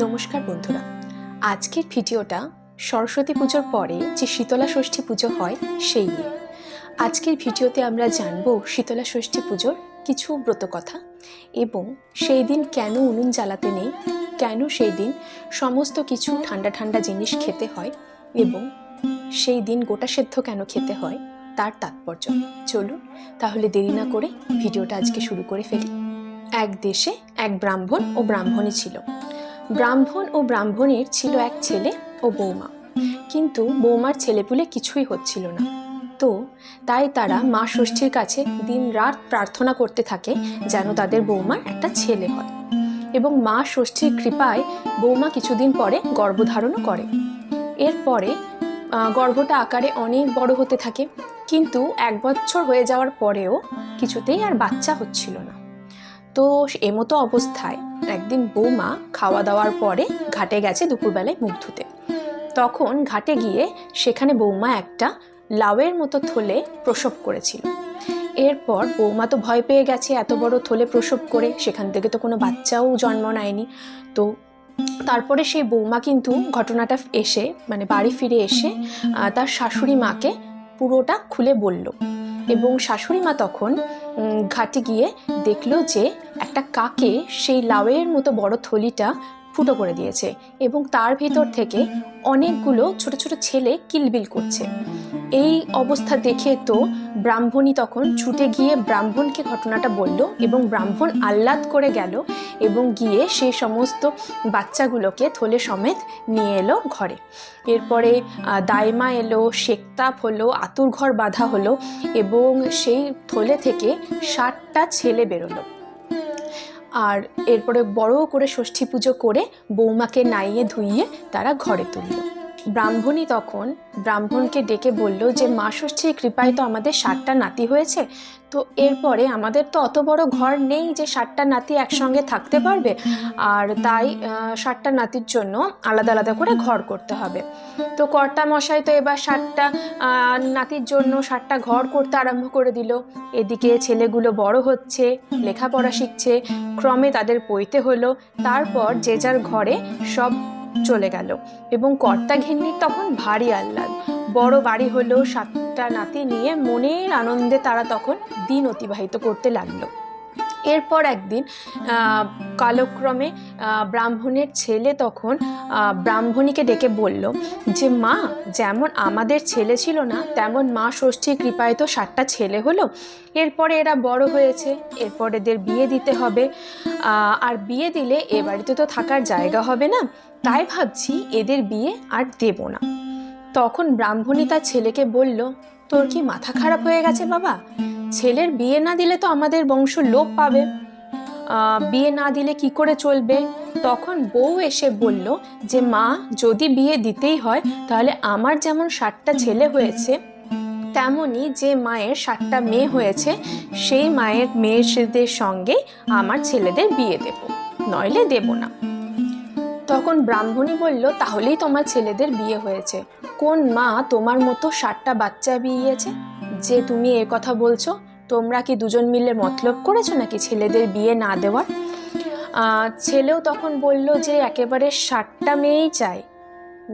নমস্কার বন্ধুরা। আজকের ভিডিওটা সরস্বতী পুজোর পরে যে শীতলা ষষ্ঠী পুজো হয়, সেই নিয়ে। আজকের ভিডিওতে আমরা জানব শীতলা ষষ্ঠী পুজোর কিছু ব্রত কথা এবং সেই দিন কেন উনুন জ্বালাতে নেই, কেন সেই দিন সমস্ত কিছু ঠান্ডা ঠান্ডা জিনিস খেতে হয় এবং সেই দিন গোটা সেদ্ধ কেন খেতে হয়, তার তাৎপর্য। চলুন তাহলে দেরি না করে ভিডিওটা আজকে শুরু করে ফেলি। এক দেশে এক ব্রাহ্মণ ও ব্রাহ্মণী ছিল। ব্রাহ্মণ ও ব্রাহ্মণীর ছিল এক ছেলে ও বৌমা। কিন্তু বৌমার ছেলেপুলে কিছুই হচ্ছিল না। তো তাই তারা মা ষষ্ঠীর কাছে দিন রাত প্রার্থনা করতে থাকে যেন তাদের বৌমার একটা ছেলে হয়। এবং মা ষষ্ঠীর কৃপায় বৌমা কিছুদিন পরে গর্ভধারণও করে। এরপরে গর্ভটা আকারে অনেক বড় হতে থাকে। কিন্তু এক বছর হয়ে যাওয়ার পরেও কিছুতেই আর বাচ্চা হচ্ছিল না। তো এমতো অবস্থায় একদিন বৌমা খাওয়া দাওয়ার পরে ঘাটে গেছে দুপুরবেলায় মুখ ধুতে। তখন ঘাটে গিয়ে সেখানে বৌমা একটা লাউয়ের মতো থলে প্রসব করেছিল। এরপর বৌমা তো ভয় পেয়ে গেছে এত বড় থলে প্রসব করে, সেখান থেকে তো কোনো বাচ্চাও জন্ম নেয়নি। তো তারপরে সেই বৌমা কিন্তু ঘটনাটা এসে মানে বাড়ি ফিরে এসে তার শাশুড়ি মাকে পুরোটা খুলে বলল এবং শাশুড়ি মা তখন ঘাটে গিয়ে দেখল যে একটা কাকে সেই লাউয়ের মতো বড় থলিটা ফুটো করে দিয়েছে এবং তার ভিতর থেকে অনেকগুলো ছোট ছোট ছেলে কিলবিল করছে। এই অবস্থা দেখে তো ব্রাহ্মণী তখন ছুটে গিয়ে ব্রাহ্মণকে ঘটনাটা বলল এবং ব্রাহ্মণ আহ্লাদ করে গেল এবং গিয়ে সেই সমস্ত বাচ্চাগুলোকে থলে সমেত নিয়ে এলো ঘরে। এরপরে দায়মা এলো শেকতাপ হলো, আতুর ঘর বাঁধা হলো এবং সেই থলে থেকে ষাটটা ছেলে বেরোলো। আর এরপরে বড় করে ষষ্ঠী পুজো করে বৌমাকে নাইয়ে ধুইয়ে তারা ঘরে তুলল। ব্রাহ্মণী তখন ব্রাহ্মণকে ডেকে বলল যে, মা ষষ্ঠীর কৃপায় তো আমাদের ষাটটা নাতি হয়েছে। তো এরপরে আমাদের তো অত বড় ঘর নেই যে ষাটটা নাতি একসঙ্গে থাকতে পারবে। আর তাই ষাটটা নাতির জন্য আলাদা আলাদা করে ঘর করতে হবে। তো কর্তা মশাই তো এবার ষাটটা নাতির জন্য ষাটটা ঘর করতে আরম্ভ করে দিল। এদিকে ছেলেগুলো বড় হচ্ছে, লেখাপড়া শিখছে, ক্রমে তাদের পইতে হলো। তারপর যে যার ঘরে সব চলে গেল এবং কর্তা ঘিন্নির তখন ভারী আহ্লাদ। বড় বাড়ি হলো সাতটা নাতি নিয়ে মনের আনন্দে তারা তখন দিন অতিবাহিত করতে লাগল। এরপর একদিন কালক্রমে ব্রাহ্মণের ছেলে তখন ব্রাহ্মণীকে ডেকে বলল যে, মা, যেমন আমাদের ছেলে ছিল না, তেমন মা ষষ্ঠীর কৃপায় তো ষাটটা ছেলে হলো। এরপরে এরা বড় হয়েছে, এরপর এদের বিয়ে দিতে হবে। আর বিয়ে দিলে এ বাড়িতে তো থাকার জায়গা হবে না। তাই ভাবছি এদের বিয়ে আর দেব না। তখন ব্রাহ্মণী তার ছেলেকে বলল তোর কি মাথা খারাপ হয়ে গেছে, বাবা? ছেলের বিয়ে না দিলে তো আমাদের বংশ লোপ পাবে। বিয়ে না দিলে কি করে চলবে? তখন বউ এসে বলল যে, মা, যদি বিয়ে দিতেই হয়, তাহলে আমার যেমন ষাটটা ছেলে হয়েছে তেমনই যে মায়ের ষাটটা মেয়ে হয়েছে, সেই মায়ের মেয়েদের সঙ্গে আমার ছেলেদের বিয়ে দেব, নইলে দেব না। তখন ব্রাহ্মণী বলল, তাহলেই তোমার ছেলেদের বিয়ে হয়েছে। কোন মা তোমার মতো ষাটটা বাচ্চা বিয়েছে? যে তুমি এ কথা বলছো, তোমরা কি দুজন মিলে মতলব করেছ নাকি ছেলেদের বিয়ে না দেওয়ার? ছেলেও তখন বলল যে একেবারে ষাটটা মেয়েই চাই,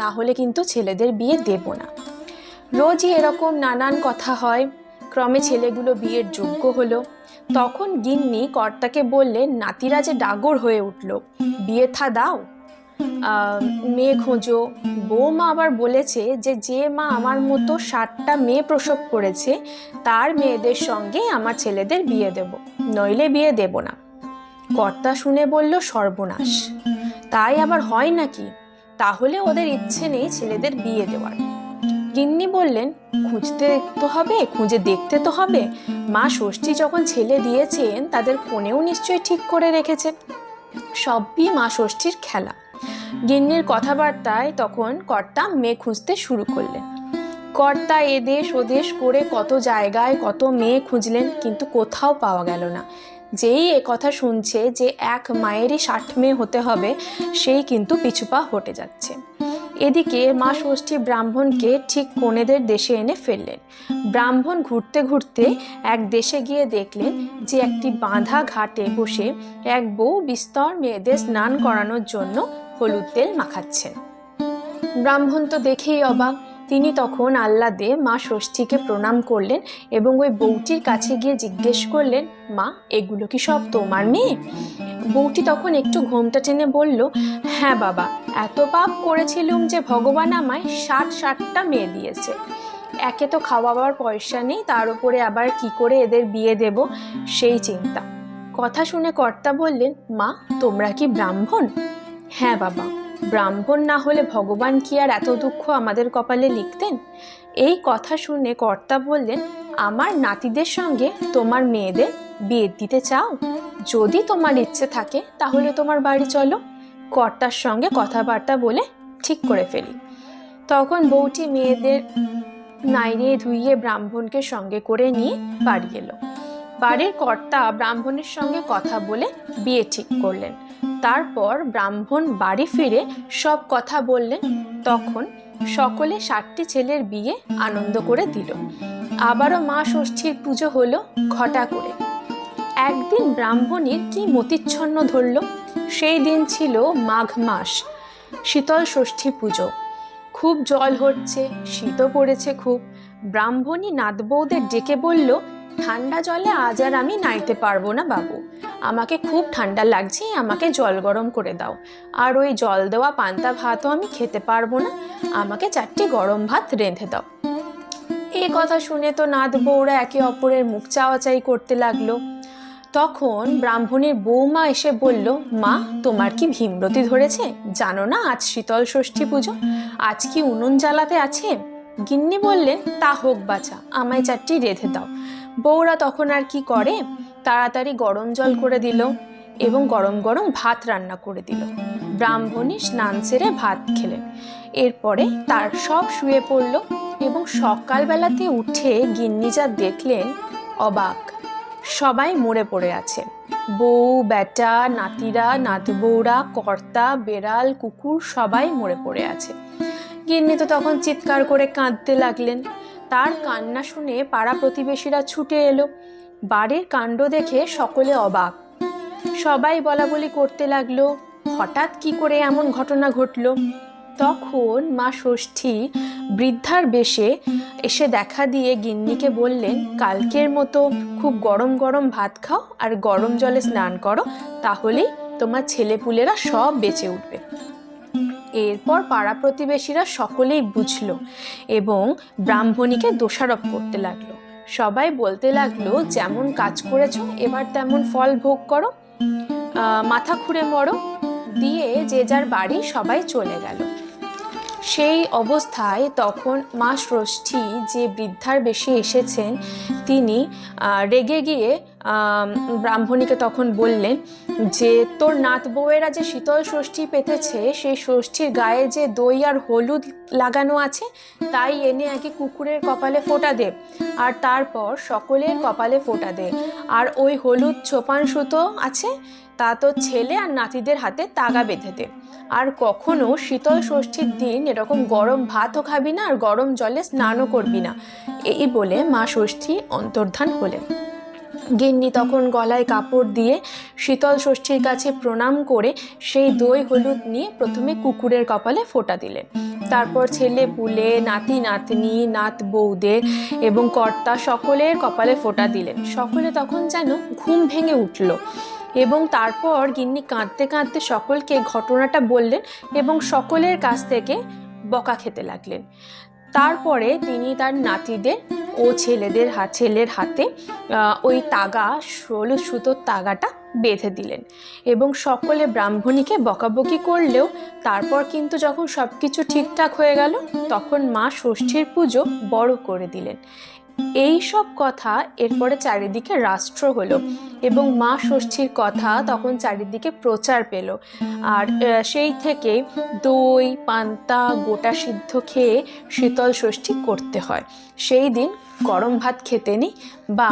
না হলে কিন্তু ছেলেদের বিয়ে দেব না। রোজই এরকম নানান কথা হয়, ক্রমে ছেলেগুলো বিয়ের যোগ্য হলো। তখন গিন্নি কর্তাকে বললেন নাতিরা যে ডাগর হয়ে উঠল, বিয়ে থা দাও। মেয়ে খোঁজো। বৌমা আবার বলেছে যে যে মা আমার মতো ষাটটা মেয়ে প্রসব করেছে, তার মেয়েদের সঙ্গে আমার ছেলেদের বিয়ে দেব। নইলে বিয়ে দেব না। কর্তা শুনে বলল, সর্বনাশ। তাই আবার হয় নাকি? তাহলে ওদের ইচ্ছে নেই ছেলেদের বিয়ে দেওয়ার। গিন্নি বললেন, খুঁজতে তো হবে, খুঁজে দেখতে তো হবে। মা ষষ্ঠী যখন ছেলে দিয়েছেন, তাদের কোণেও নিশ্চয়ই ঠিক করে রেখেছে সবই মা ষষ্ঠীর খেলা। গিন্নির কথাবার্তায় তখন কর্তা মেয়ে খুঁজতে শুরু করলেন। কর্তা এদেশ ওদেশ করে কত জায়গায় কত মেয়ে খুঁজলেন, কিন্তু কোথাও পাওয়া গেল না। যেই এ কথা শুনছে যে এক মায়েরই ষাট মেয়ে হতে হবে, সেই কিন্তু পিছুপা হটে যাচ্ছে। এদিকে মা ষষ্ঠী ব্রাহ্মণকে ঠিক কনেদের দেশে এনে ফেললেন। ব্রাহ্মণ ঘুরতে ঘুরতে এক দেশে গিয়ে দেখলেন যে একটি বাঁধা ঘাটে বসে এক বউ বিস্তর মেয়েদের স্নান করানোর জন্য হলুদ তেল মাখাচ্ছেন। ব্রাহ্মণ তো দেখেই অবাক। তিনি তখন আহ্লাদে মা ষষ্ঠীকে প্রণাম করলেন এবং ওই বউটির কাছে গিয়ে জিজ্ঞেস করলেন, মা, এগুলো কি সব তোমার মেয়ে? বউটি তখন একটু ঘোমটা টেনে বলল হ্যাঁ বাবা, এত পাপ করেছিলুম যে ভগবান আমায় ষাট ষাটটা মেয়ে দিয়েছে। একে তো খাওয়াবার পয়সা নেই, তার উপরে আবার কি করে এদের বিয়ে দেব, সেই চিন্তা। কথা শুনে কর্তা বললেন, মা, তোমরা কি ব্রাহ্মণ? হ্যাঁ বাবা, ব্রাহ্মণ না হলে ভগবান কি আর এত দুঃখ আমাদের কপালে লিখতেন? এই কথা শুনে কর্তা বললেন, আমার নাতিদের সঙ্গে তোমার মেয়েদের বিয়ে দিতে চাও? যদি তোমার ইচ্ছে থাকে, তাহলে তোমার বাড়ি চলো। কর্তার সঙ্গে কথাবার্তা বলে ঠিক করে ফেলি। তখন বউটি মেয়েদের নাইড়ে ধুইয়ে ব্রাহ্মণকে সঙ্গে করে নিয়ে বাড়ি এলো। বাড়ির কর্তা ব্রাহ্মণের সঙ্গে কথা বলে বিয়ে ঠিক করলেন। তারপর ব্রাহ্মণ বাড়ি ফিরে সব কথা বললেন। তখন সকলে ষাটটি ছেলের বিয়ে আনন্দ করে দিল। আবারও মা ষষ্ঠীর পুজো হলো ঘটা করে। একদিন ব্রাহ্মণীর কি মতিচ্ছন্ন ধরল? সেই দিন ছিল মাঘ মাস, শীতল ষষ্ঠী পুজো। খুব জল হচ্ছে, শীতও পড়েছে খুব। ব্রাহ্মণী নাতবৌদের ডেকে বলল, ঠান্ডা জলে আজ আর আমি নাইতে পারব না বাবু। আমাকে খুব ঠান্ডা লাগছে, আমাকে জল গরম করে দাও। আর ওই জল দেওয়া পান্তা ভাতও আমি খেতে পারব না, আমাকে চারটি গরম ভাত রেঁধে দাও। এই কথা শুনে তো নাত বউরা একে অপরের মুখ চাওয়াচাই করতে লাগল। তখন ব্রাহ্মণের বৌমা এসে বলল, মা, তোমার কি ভীমরতি ধরেছে? জানো না আজ শীতল ষষ্ঠী পুজো? আজ কি উনুন জ্বালাতে আছে? গিন্নি বললেন, তা হোক বাছা, আমায় চারটি রেঁধে দাও। বউরা তখন আর কি করে? তাড়াতাড়ি গরম জল করে দিল এবং গরম গরম ভাত রান্না করে দিল। ব্রাহ্মণী স্নান সেরে ভাত খেলেন। এরপরে তার সব শুয়ে পড়ল এবং সকালবেলাতে উঠে গিন্নি যা দেখলেন অবাক। সবাই মরে পড়ে আছে। বউ, বেটা, নাতিরা, নাতবৌরা, কর্তা, বেড়াল, কুকুর সবাই মরে পড়ে আছে। গিন্নি তো তখন চিৎকার করে কাঁদতে লাগলেন। তার কান্না শুনে পাড়া প্রতিবেশীরা ছুটে এলো। বাড়ির কাণ্ড দেখে সকলে অবাক। সবাই বলা বলি করতে লাগল, হঠাৎ কি করে এমন ঘটনা ঘটলো? তখন মা ষষ্ঠী বৃদ্ধার বেশে এসে দেখা দিয়ে গিন্নিকে বললেন, কালকের মতো খুব গরম গরম ভাত খাও আর গরম জলে স্নান করো, তাহলেই তোমার ছেলেপুলেরা সব বেঁচে উঠবে। এরপর পাড়া প্রতিবেশীরা সকলেই বুঝলো এবং ব্রাহ্মণীকে দোষারোপ করতে লাগল। সবাই বলতে লাগল, যেমন কাজ করেছ, এবার তেমন ফল ভোগ করো মাথা খুঁড়ে মরো। দিয়ে যে যার বাড়ি সবাই চলে গেল। সেই অবস্থায় তখন মা ষষ্ঠী যে বৃদ্ধার বেশি এসেছেন, তিনি রেগে গিয়ে ব্রাহ্মণীকে তখন বললেন যে তোর নাত বউয়েরা যে শীতল ষষ্ঠী পেতেছে, সেই ষষ্ঠীর গায়ে যে দই আর হলুদ লাগানো আছে, তাই এনে আগে কুকুরের কপালে ফোটা দে। আর তারপর সকলের কপালে ফোটা দে। আর ওই হলুদ ছোপান সুতো আছে, তা তো ছেলে আর নাতিদের হাতে তাগা বেঁধে দে। আর কখনো শীতল ষষ্ঠীর দিন এরকম গরম ভাতও খাবি না আর গরম জলে স্নানও করবি না। এই বলে মা ষষ্ঠী অন্তর্ধান হলেন। গিন্নি তখন গলায় কাপড় দিয়ে শীতল ষষ্ঠীর কাছে প্রণাম করে সেই দই হলুদ নিয়ে প্রথমে কুকুরের কপালে ফোটা দিলেন। তারপর ছেলে পুলে, নাতি নাতনি, নাত বৌদের এবং কর্তা সকলের কপালে ফোটা দিলেন। সকলে তখন যেন ঘুম ভেঙে উঠল এবং তারপর গিন্নি কাঁদতে কাঁদতে সকলকে ঘটনাটা বললেন এবং সকলের কাছ থেকে বকা খেতে লাগলেন। তারপরে তিনি তার নাতিদের ও ছেলেদের হাত ছেলের হাতে ওই তাগা ষোলো সুতোর তাগাটা বেঁধে দিলেন এবং সকলে ব্রাহ্মণীকে বকাবকি করলেও তারপর কিন্তু যখন সব কিছু ঠিকঠাক হয়ে গেল, তখন মা ষষ্ঠীর পুজো বড় করে দিলেন। এই সব কথা এরপরে চারিদিকে রাষ্ট্র হলো এবং মা ষষ্ঠীর কথা তখন চারিদিকে প্রচার পেল। আর সেই থেকে দই, পান্তা গোটা সিদ্ধ খেয়ে শীতল ষষ্ঠী করতে হয়। সেই দিন গরম ভাত খেতে নেই বা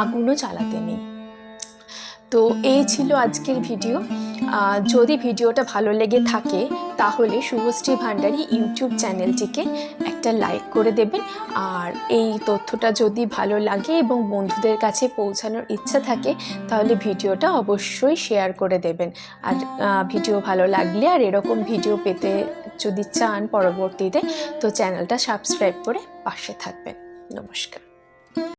আগুনও জ্বালাতে নেই। তো এই ছিল আজকের ভিডিও। যদি ভিডিওটা ভালো লেগে থাকে, তাহলে শুভশ্রী ভান্ডারী ইউটিউব চ্যানেলটিকে একটা লাইক করে দেবেন। আর এই তথ্যটা যদি ভালো লাগে এবং বন্ধুদের কাছে পৌঁছানোর ইচ্ছা থাকে, তাহলে ভিডিওটা অবশ্যই শেয়ার করে দেবেন। আর ভিডিও ভালো লাগলে আর এরকম ভিডিও পেতে যদি চান পরবর্তীতে, তো চ্যানেলটা সাবস্ক্রাইব করে পাশে থাকবেন। নমস্কার।